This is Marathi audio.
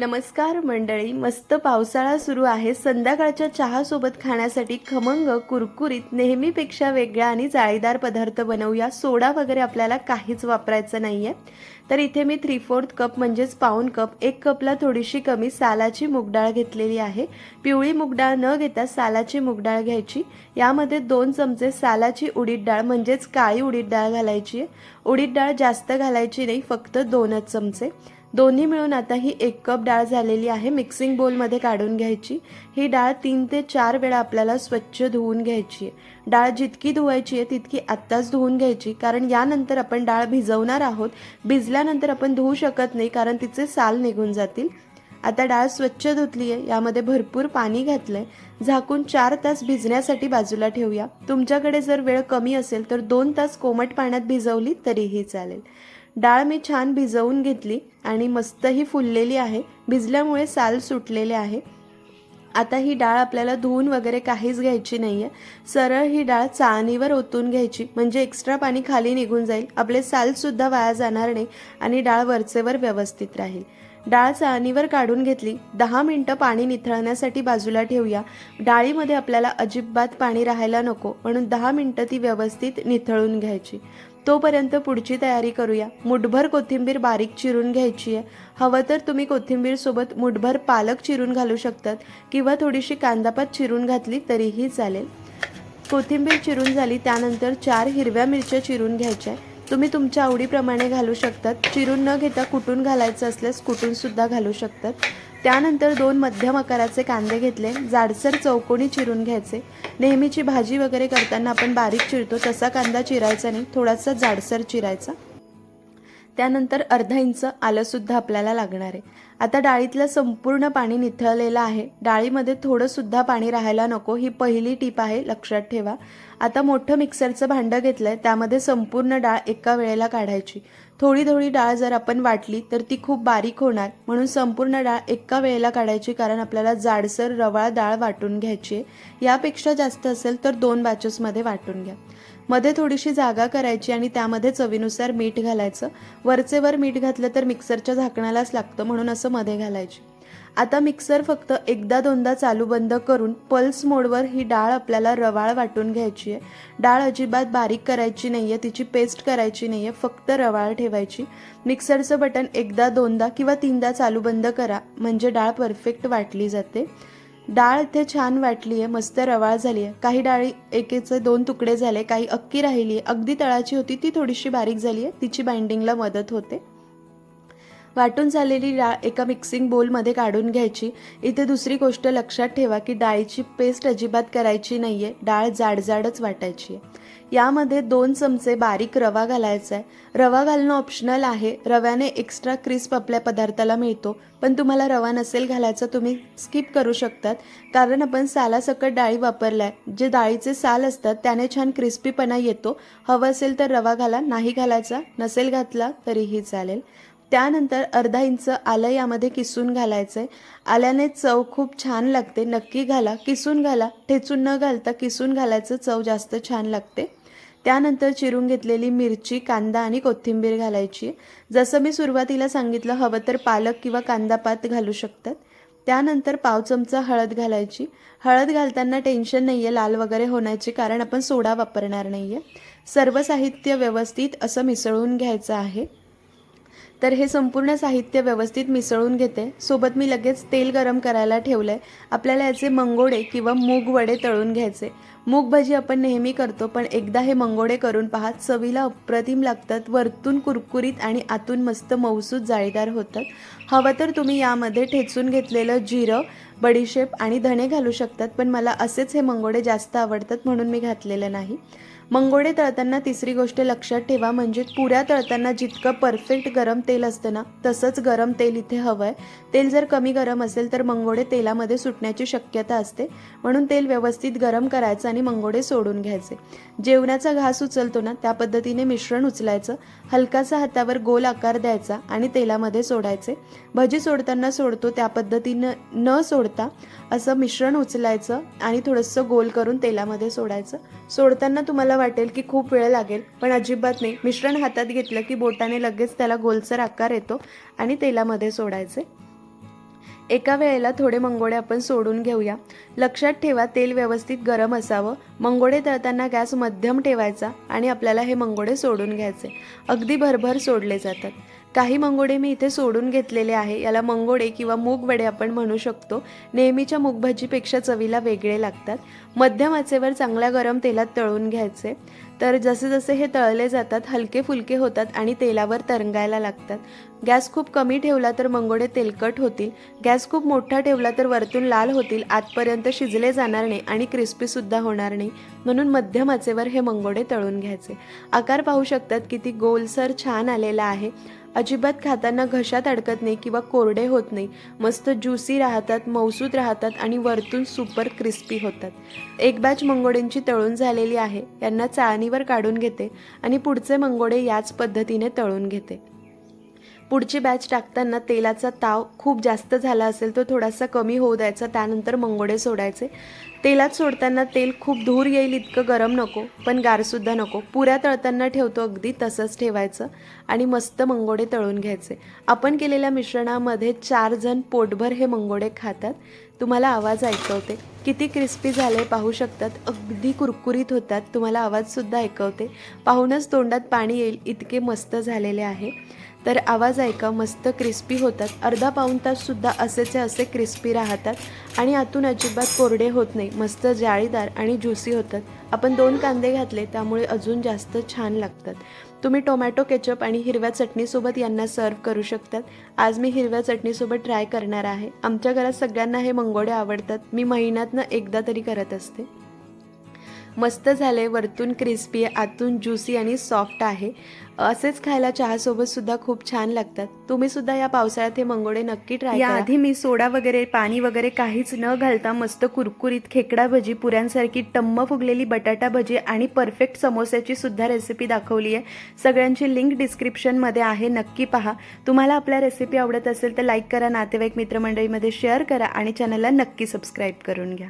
नमस्कार मंडळी मस्त पावसाळा सुरू आहे. संध्याकाळच्या चहासोबत खाण्यासाठी खमंग कुरकुरीत नेहमीपेक्षा वेगळा आणि जाळीदार पदार्थ बनवूया. सोडा वगैरे आपल्याला काहीच वापरायचं नाही आहे तर इथे मी थ्री फोर्थ कप म्हणजेच पाऊन कप एक कपला थोडीशी कमी सालाची मुगडाळ घेतलेली आहे. पिवळी मुगडाळ न घेता सालाची मुगडाळ घ्यायची. यामध्ये दोन चमचे सालाची उडीद डाळ म्हणजेच काळी उडीद डाळ घालायची आहे. उडीद डाळ जास्त घालायची नाही फक्त दोनच चमचे. दोन्ही मिळून आता ही एक कप डाळ झालेली आहे मिक्सिंग बोलमध्ये काढून घ्यायची. ही डाळ तीन ते चार वेळा आपल्याला स्वच्छ धुवून घ्यायची आहे. डाळ जितकी धुवायची आहे तितकी आत्ताच धुवून घ्यायची. कारण यानंतर आपण डाळ भिजवणार आहोत. भिजल्यानंतर आपण धुवू शकत नाही कारण तिचे साल निघून जातील. आता डाळ स्वच्छ धुतली आहे यामध्ये भरपूर पाणी घातलंय. झाकून चार तास भिजण्यासाठी बाजूला ठेवूया. तुमच्याकडे जर वेळ कमी असेल तर दोन तास कोमट पाण्यात भिजवली तरीही चालेल. डाळ मी छान भिजवून घेतली आणि मस्तही फुललेली आहे. भिजल्यामुळे साल सुटलेले आहे. आता ही डाळ आपल्याला धुवून वगैरे काहीच घ्यायची नाही आहे सरळ ही डाळ चाळणीवर ओतून घ्यायची. म्हणजे एक्स्ट्रा पाणी खाली निघून जाईल. आपले सालसुद्धा वाया जाणार नाही आणि डाळ वरचेवर व्यवस्थित राहील. डाळ चाळणीवर काढून घेतली. दहा मिनटं पाणी निथळण्यासाठी बाजूला ठेवूया. डाळीमध्ये आपल्याला अजिबात पाणी राहायला नको. म्हणून दहा मिनटं ती व्यवस्थित निथळून घ्यायची. तोपर्यंत पुढची तयारी करूया. मुठभर कोथिंबीर बारीक चिरून घ्यायची आहे. हवं तर तुम्ही कोथिंबीरसोबत मुठभर पालक चिरून घालू शकतात किंवा थोडीशी कांदापात चिरून घातली तरीही चालेल. कोथिंबीर चिरून झाली त्यानंतर चार हिरव्या मिरच्या चिरून घ्यायच्या तुम्ही तुमच्या आवडीप्रमाणे घालू शकतात. चिरून न घेता कुटून घालायचं असल्यास कुटून सुद्धा घालू शकतात. त्यानंतर दोन मध्यम आकाराचे कांदे घेतले जाडसर चौकोनी चिरून घ्यायचे. नेहमीची भाजी वगैरे करताना आपण बारीक चिरतो तसा कांदा चिरायचा नाही थोडासा जाडसर चिरायचा. त्यानंतर अर्धा इंच आलंसुद्धा आपल्याला लागणार आहे. आता डाळीतलं संपूर्ण पाणी निथळलेलं आहे. डाळीमध्ये थोडंसुद्धा पाणी राहायला नको ही पहिली टीप आहे लक्षात ठेवा. आता मोठं मिक्सरचं भांडं घेतलं आहे त्यामध्ये संपूर्ण डाळ एका वेळेला काढायची. थोडी थोडी डाळ जर आपण वाटली तर ती खूप बारीक होणार. म्हणून संपूर्ण डाळ एका वेळेला काढायची कारण आपल्याला जाडसर रवाळ डाळ वाटून घ्यायची आहे. यापेक्षा जास्त असेल तर दोन बॅचेसमध्ये वाटून घ्या. मध्ये थोडीशी जागा करायची आणि त्यामध्ये चवीनुसार मीठ घालायचं. वरचे वर मीठ घातलं तर मिक्सरच्या झाकणालाच लागतं म्हणून असं मध्ये घालायची. आता मिक्सर फक्त एकदा दोनदा चालू बंद करून पल्स मोडवर ही डाळ आपल्याला रवाळ वाटून घ्यायची आहे डाळ अजिबात बारीक करायची नाही आहे तिची पेस्ट करायची नाही आहे फक्त रवाळ ठेवायची. मिक्सरचं बटन एकदा दोनदा किंवा तीनदा चालू बंद करा म्हणजे डाळ परफेक्ट वाटली जाते. डाळ इथे छान वाटली आहे मस्त रवाळ झाली आहे काही डाळी एकेचे दोन तुकडे झाले काही अक्की राहिली आहे अगदी तळाची होती ती थोडीशी बारीक झाली आहे तिची बाइंडिंगला मदत होते. वाटून झालेली डाळ एका मिक्सिंग बोलमध्ये काढून घ्यायची. इथे दुसरी गोष्ट लक्षात ठेवा की डाळीची पेस्ट अजिबात करायची नाही आहे डाळ जाडजाडच वाटायची आहे. यामध्ये दोन चमचे बारीक रवा घालायचा आहे. रवा घालणं ऑप्शनल आहे. रव्याने एक्स्ट्रा क्रिस्प आपल्या पदार्थाला मिळतो. पण तुम्हाला रवा नसेल घालायचा तुम्ही स्किप करू शकतात. कारण आपण सालासकट डाळी वापरला आहे जे डाळीचे साल असतात त्याने छान क्रिस्पीपणा येतो. हवं असेल तर रवा घाला. नाही घालायचा नसेल घातला तरीही चालेल. त्यानंतर अर्धा इंच आलं यामध्ये किसून घालायचं आहे आल्याने चव खूप छान लागते. नक्की घाला. किसून घाला. ठेचून न घालता किसून घालायचं चव जास्त छान लागते. त्यानंतर चिरून घेतलेली मिरची कांदा आणि कोथिंबीर घालायची. जसं मी सुरुवातीला सांगितलं हवं तर पालक किंवा कांदा पात घालू शकतात. त्यानंतर पाव चमचा हळद घालायची. हळद घालताना टेन्शन नाही आहे लाल वगैरे होण्याची कारण आपण सोडा वापरणार नाही आहे सर्व साहित्य व्यवस्थित असं मिसळून घ्यायचं आहे. तर हे संपूर्ण साहित्य व्यवस्थित मिसळून घेते. सोबत मी लगेच तेल गरम करायला ठेवलं आहे आपल्याला याचे मंगोडे किंवा मूग वडे तळून घ्यायचे. मूग भाजी आपण नेहमी करतो पण एकदा हे मंगोडे करून पाहत चवीला अप्रतिम लागतात. वरतून कुरकुरीत आणि आतून मस्त मऊसूत जाळीदार होतात. हवं तर तुम्ही यामध्ये ठेचून घेतलेलं जिरं बडीशेप आणि धणे घालू शकतात पण मला असेच हे मंगोडे जास्त आवडतात म्हणून मी घातलेलं नाही. मंगोडे तळताना तिसरी गोष्ट लक्षात ठेवा म्हणजे पुऱ्या तळताना जितकं परफेक्ट गरम तेल असतं ना तसंच गरम तेल इथे हवं आहे तेल जर कमी गरम असेल तर मंगोडे तेलामध्ये सुटण्याची शक्यता असते. म्हणून तेल व्यवस्थित गरम करायचं आणि मंगोडे सोडून घ्यायचे. जेवणाचा घास उचलतो ना त्या पद्धतीने मिश्रण उचलायचं हलकासा हातावर गोल आकार द्यायचा आणि तेलामध्ये सोडायचे. भजी सोडताना सोडतो त्या पद्धतीनं न सोडता असं मिश्रण उचलायचं आणि थोडंसं गोल करून तेलामध्ये सोडायचं. सोडताना तुम्हाला वाटेल की खूप वेळ लागेल पण अजिबात नाही. मिश्रण हातात घेतलं की बोटाने लगेच त्याला गोलसर आकार येतो आणि तेलामध्ये सोडायचे. एका वेळेला थोडे मंगोडे आपण सोडून घेऊया. लक्षात ठेवा तेल व्यवस्थित गरम असावं. मंगोडे तळताना गॅस मध्यम ठेवायचा आणि आपल्याला हे मंगोडे सोडून घ्यायचे. अगदी भरभर सोडले जातात. काही मंगोडे मी इथे सोडून घेतलेले आहे. याला मंगोडे किंवा मूग वडे आपण म्हणू शकतो. नेहमीच्या मूगभाजीपेक्षा चवीला वेगळे लागतात. मध्यम आचेवर चांगल्या गरम तेलात तळून घ्यायचे. तर जसे जसे हे तळले जातात हलके फुलके होतात आणि तेलावर तरंगायला लागतात. गॅस खूप कमी ठेवला तर मंगोडे तेलकट होतील. गॅस खूप मोठा ठेवला तर वरतून लाल होतील. आतपर्यंत शिजले जाणार नाही आणि क्रिस्पीसुद्धा होणार नाही. म्हणून मध्यम आचेवर हे मंगोडे तळून घ्यायचे. आकार पाहू शकतात किती गोलसर छान आलेला आहे. अजिबात खाताना घशात अडकत नाही किंवा कोरडे होत नाही. मस्त ज्युसी राहतात मौसूद राहतात आणि वरतून सुपर क्रिस्पी होतात. एक बॅच मंगोड्यांची तळून झालेली आहे. यांना चाळणीवर काढून घेते आणि पुढचे मंगोडे याच पद्धतीने तळून घेते. पुढची बॅच टाकताना तेलाचा ताव खूप जास्त झाला असेल तो थोडासा कमी होऊ द्यायचा त्यानंतर मंगोडे सोडायचे. तेलात सोडताना तेल खूप धूर येईल इतकं गरम नको पण गारसुद्धा नको. पुऱ्या तळताना ठेवतो अगदी तसंच ठेवायचं आणि मस्त मंगोडे तळून घ्यायचे. आपण केलेल्या मिश्रणामध्ये चार जण पोटभर हे मंगोडे खातात. तुम्हाला आवाज ऐकवते. किती क्रिस्पी झाले पाहू शकतात. अगदी कुरकुरीत होतात. तुम्हाला आवाजसुद्धा ऐकवते. पाहूनच तोंडात पाणी येईल. इतके मस्त झालेले आहे. तर आवाज ऐका मस्त क्रिस्पी होतात. अर्धा पाऊण ताससुद्धा असेचे असे क्रिस्पी राहतात आणि आतून अजिबात कोरडे होत नाही. मस्त जाळीदार आणि ज्युसी होतात. आपण दोन कांदे घातले त्यामुळे अजून जास्त छान लागतात. तुम्ही टोमॅटो केचप आणि हिरव्या चटणीसोबत यांना सर्व करू शकतात. आज मी हिरव्या चटणीसोबत ट्राय करणार आहे. आमच्या घरात सगळ्यांना हे मंगोडे आवडतात. मी महिन्यातनं एकदा तरी करत असते. मस्त झाले वरतून क्रिस्पी आतून ज्युसी आणि सॉफ्ट आहे. असेच खायला चहासोबत सुद्धा खूप छान लागतात. तुम्ही सुद्धा या पावसाळ्यात हे मंगोडे नक्की ट्राय करा. आधी मी सोडा वगैरे पाणी वगैरे काहीच न घालता मस्त कुरकुरीत खेकडा भजी पुऱ्यांसारखी टम्म फुगलेली बटाटा भजी आणि परफेक्ट समोस्याची सुद्धा रेसिपी दाखवली आहे. सगळ्यांची लिंक डिस्क्रिप्शनमध्ये आहे नक्की पहा. तुम्हाला आपल्या रेसिपी आवडत असेल तर लाईक करा नातेवाईक मित्रमंडळीमध्ये शेअर करा आणि चॅनलला नक्की सबस्क्राईब करून घ्या.